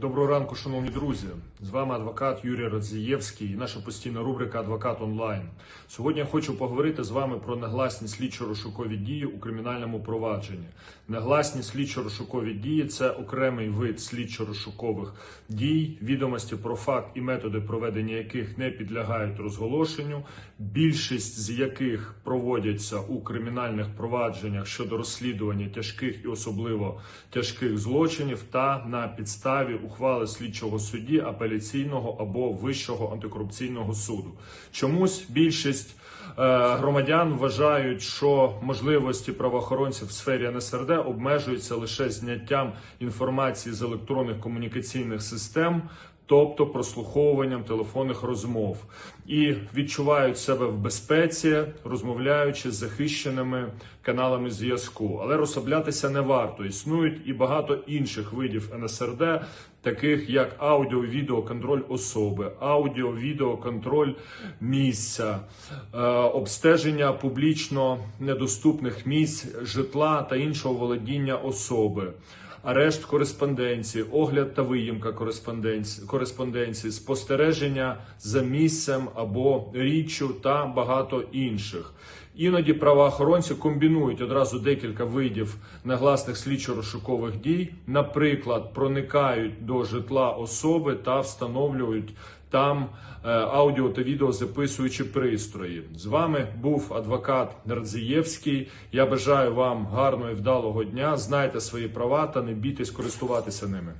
Доброго ранку, шановні друзі. З вами адвокат Юрій Радзієвський і наша постійна рубрика Адвокат онлайн. Сьогодні я хочу поговорити з вами про негласні слідчо-розшукові дії у кримінальному провадженні. Негласні слідчо-розшукові дії це окремий вид слідчо-розшукових дій, відомості про факт і методи проведення яких не підлягають розголошенню, більшість з яких проводяться у кримінальних провадженнях щодо розслідування тяжких і особливо тяжких злочинів та на підставі ухвали слідчого судді апеляційного або вищого антикорупційного суду. Чомусь більшість е, громадян вважають, що можливості правоохоронців в сфері НСРД обмежуються лише зняттям інформації з електронних комунікаційних систем. Тобто прослуховуванням телефонних розмов і відчувають себе в безпеці, розмовляючи з захищеними каналами зв'язку. Але розслаблятися не варто. Існують і багато інших видів НСРД, таких як аудіо-відеоконтроль особи, аудіо-відеоконтроль місця, е, обстеження публічно недоступних місць житла та іншого володіння особи. Арешт кореспонденції, огляд та виїмка кореспонденції, кореспонденції, спостереження за місцем або річчю та багато інших. Іноді правоохоронці комбінують одразу декілька видів негласних слідчо-розшукових дій, наприклад, проникають до житла особи та встановлюють там е, аудіо та відео записуючи пристрої. З вами був адвокат Радзієвський. Я бажаю вам гарного і вдалого дня. Знайте свої права та не бійтесь користуватися ними.